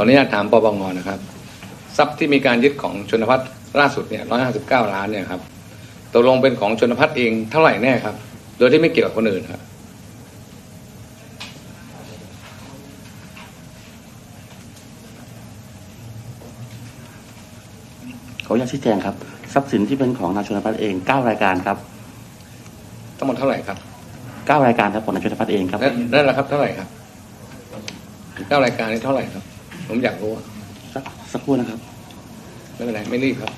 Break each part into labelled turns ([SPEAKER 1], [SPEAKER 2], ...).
[SPEAKER 1] ขออนุญาตถามปปงนะครับทรัพย์ที่มีการยึดของชนพัฒน์ล่าสุดเนี่ยร้อยห้าสิบเก้าล้านเนี่ยครับตกลงเป็นของชนพัฒน์เองเท่าไหร่แน่ครับ โดยที่ไม่เกี่ยวกับคนอื่นครับ
[SPEAKER 2] ขออนุญาตชี้แจงครับ ทรัพย์สินที่เป็นของนายชนพัฒน์เองเก้ารายการครับ
[SPEAKER 1] ทั้งหมดเท่าไหร่ครับ
[SPEAKER 2] เก้ารายการครับของนายชนพัฒน์เองครับ
[SPEAKER 1] นั่นนั่นแหละครับเท่าไหร่ครับเก้ารายการนี้เท่าไหร่ครับ ผมอยากรู้อะ
[SPEAKER 2] สักสักครู่นะครับ
[SPEAKER 1] ไม่เป็นไรไม่รีบครับ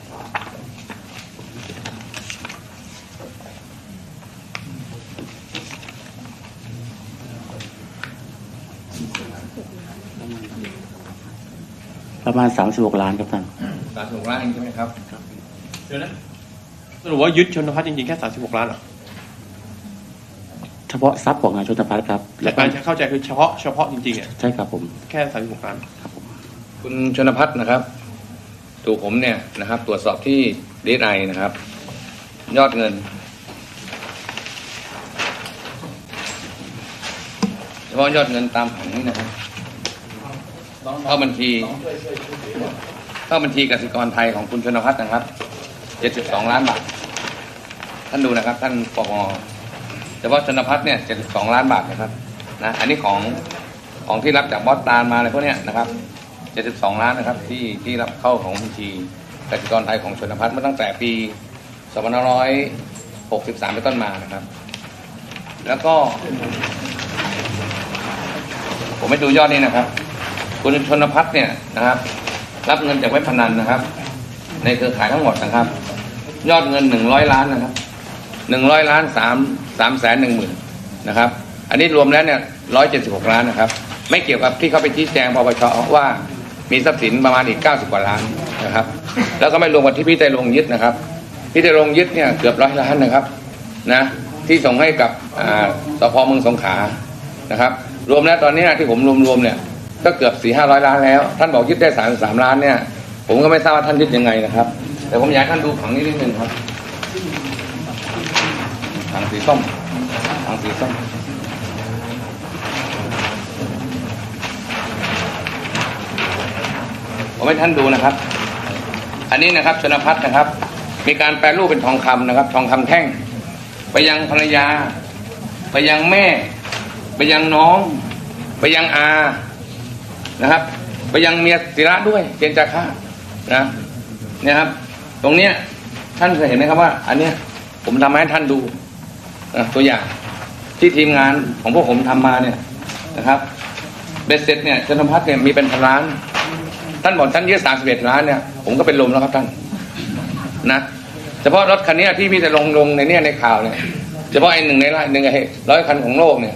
[SPEAKER 2] ประมาณ36ล้านครับท่าน
[SPEAKER 1] สามสิบล้านเองใช่ไหมครับ
[SPEAKER 3] เดี๋ยวนะสรุปว่ายึดชนพัฒน์จริงๆแค่36ล้านเหรอ
[SPEAKER 2] เฉพาะทรัพย์ของนายชนพัฒน์ครับ
[SPEAKER 3] แต่การเข้าใจคือเฉพาะเฉพาะจริงๆอะ
[SPEAKER 2] ใช่ครับผม
[SPEAKER 3] แค่36ล้าน
[SPEAKER 2] ครับผม
[SPEAKER 1] คุณชนพัฒน์นะครับ ถูกผมเนี่ยนะครับ ตรวจสอบที่ดีไอนะครับ ยอดเงินเฉพาะยอดเงินตามผังนี้นะครับเข้าบัญชีเข้าบัญชีกสิกรไทยของคุณชนพัฒน์นะครับ72ล้านบาท ท่านดูนะครับ ท่านปปงเฉพาะชนพัฒน์เนี่ย72ล้านบาทนะครับ นะ อันนี้ของของที่รับจากบอสตานมาอะไรพวกเนี้ยนะครับ 72 ล้านนะครับที่ที่รับเข้าของบัญชีกสิกรไทยของชนพัฒน์มาตั้งแต่ปี2563เป็นต้นมานะครับ แล้วก็ ผมไปดูยอดนี้นะครับ คุณชนพัฒน์เนี่ยนะครับ รับเงินจากเว็บพนันนะครับ ในเครือข่ายทั้งหมดนะครับ ยอดเงิน 100 ล้านนะครับ 100 ล้าน3 3แสน1หมื่นนะครับ อันนี้รวมแล้วเนี่ย176 ล้านนะครับ ไม่เกี่ยวกับที่เขาไปชี้แจงปปชว่า มีทรัพย์สินประมาณอีก 90 กว่าล้านนะครับ แล้วก็ไม่รวมกับที่พี่ไตรงยึดนะครับ พี่ไตรงยึดเนี่ยเกือบร้อยล้านนะครับนะที่ส่งให้กับสพเมืองสงขลานะครับ รวมแล้วตอนนี้ที่ผมรวมๆเนี่ยก็เกือบสี่ห้าร้อยล้านแล้ว ท่านบอกยึดได้สามสามล้านเนี่ย ผมก็ไม่ทราบว่าท่านยึดยังไงนะครับ แต่ผมอยากท่านดูผังนี้นิดนึงครับผังสีส้มผังสีส้ม ผมให้ท่านดูนะครับ อันนี้นะครับชนพัฒน์นะครับ มีการแปลรูปเป็นทองคำนะครับ ทองคำแท่ง ไปยังภรรยา ไปยังแม่ ไปยังน้อง ไปยังอานะครับ ไปยังเมียศิระด้วยเจนจาค่านะเนี่ยครับ ตรงเนี้ยท่านเคยเห็นไหมครับว่า อันเนี้ยผมทำให้ท่านดูนะตัวอย่างที่ทีมงานของพวกผมทำมาเนี่ยนะครับเบสเซ็ตเนี่ยชนพัฒน์เนี่ยมีเป็นพันล้าน ท่านบอกท่านยึดสามสิบเอ็ดล้านเนี่ยผมก็เป็นลมแล้วครับท่านนะเฉพาะรถคันนี้ที่พี่จะลงลงในเนี่ยในข่าวเนี่ยเฉพาะไอ้หนึ่งในร้อยหนึ่งไอ้ร้อยคันของโลกเนี่ย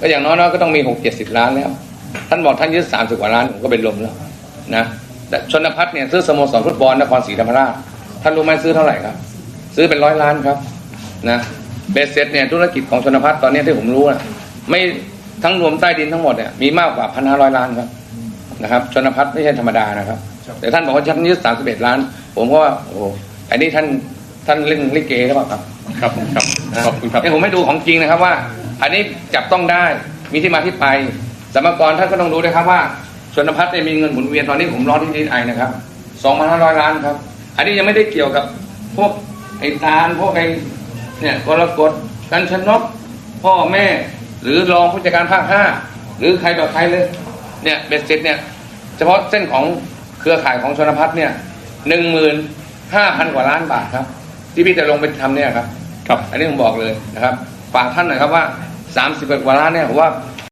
[SPEAKER 1] ก็อย่างน้อยๆก็ต้องมีหกเจ็ดสิบล้านแล้ว ท่านบอกท่านยึดสามสิบกว่าล้านผมก็เป็นลมแล้วนะแต่ชนพัฒน์เนี่ยซื้อสโมสรฟุตบอลนครศรีธรรมราชท่านรู้ไหมซื้อเท่าไหร่ครับ ซื้อเป็นร้อยล้านครับนะเบสเซ็ตเนี่ยธุรกิจของชนพัฒน์ตอนนี้ที่ผมรู้นะไม่ทั้งรวมใต้ดินทั้งหมดเนี่ยมีมากกว่าพันห้าร้อยล้านครับ นะครับชนพัฒน์ไม่ใช่ธรรมดานะครับ แต่ท่านบอกว่าท่านยึดสามสิบเอ็ดล้าน ผมก็ว่าโอ้โหอันนี้ท่านท่านเล่นลิเกหรือเปล่าครับ
[SPEAKER 3] ครับครับขอบคุณครับ
[SPEAKER 1] เนี่ยผมไม่ดูของจริงนะครับว่า อันนี้จับต้องได้มีที่มาที่ไปสมกรท่านก็ต้องรู้ด้วยครับว่าชนพัฒน์เนี่ยมีเงินหมุนเวียนตอนนี้ผมรอที่ดีไอนะครับสองพันห้าร้อยล้านครับ อันนี้ยังไม่ได้เกี่ยวกับพวกไอ้ตาลพวกไอ้เนี่ยกรกฎกันชนกพ่อแม่ หรือรองผู้จัดการภาคห้าหรือใครต่อใครเลย เนี่ยเบ็ดเสร็จเนี่ยเฉพาะเส้นของเครือข่ายของชนพัฒน์เนี่ยหนึ่งหมื่นห้าพันกว่าล้านบาทครับ ที่พี่จะลงไปทำเนี่ยครับ
[SPEAKER 3] ครับ
[SPEAKER 1] อันนี้ผมบอกเลยนะครับฝากท่านหน่อยครับว่าสามสิบกว่าล้านเนี่ยผมว่า